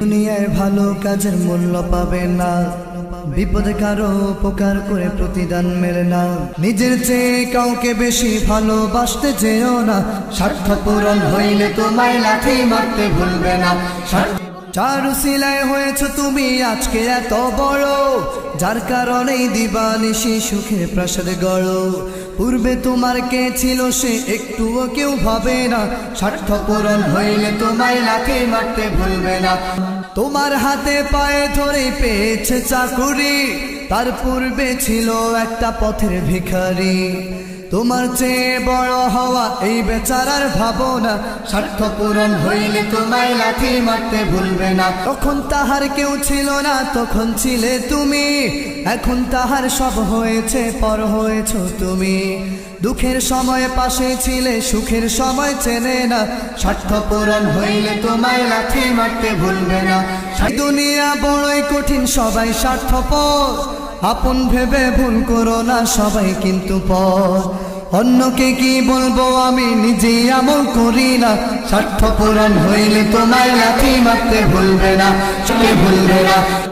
দুনিয়ায় ভালো কাজের মূল্য পাবে না। বিপদে কারও উপকার করে প্রতিদান মেলে না। নিজের চেয়ে কাউকে বেশি ভালোবাসতে যেও না। স্বার্থ পূরণ হইলে তোমায় লাঠি মারতে ভুলবে না। চারু সিলাই হয়েছ তুমি আজকে এত বড়, যার কারণেই দিবানিশি সুখে প্রাসাদ গড়। পূর্বে তোমার কে ছিল সে একটুও কেউ ভাবে না। স্বার্থ পূরণ হইলে তোমায় লাখে মারতে ভুলবে না। তোমার হাতে পায়ে ধরে পেয়েছে চাকুরি, তার পূর্বে ছিল একটা পথের ভিখারি। তোমার চেয়ে বড় হওয়া এই বেচারার ভাবনা স্বার্থ পূরণ হইলে তোমায় লাঠি মারতে ভুলবে না। তখন তাহার কেউ ছিল না, তখন ছিলে তুমি। এখন তাহার সব হয়েছে, পর হয়েছ তুমি। দুঃখের সময় পাশে ছিলে, সুখের সময় চেনে না। স্বার্থ পূরণ হইলে তোমায় লাঠি মারতে ভুলবে না। দুনিয়া বড়ই কঠিন, সবাই স্বার্থপর। আপন ভেবে ভুল করো না সবাই কিন্তু পর। অন্যকে কি বলব আমি নিজেই আমল করি না। স্বার্থ পূরণ হইলে তোমায় লাথি মারতে ভুলবে না চলে ভুলবে না।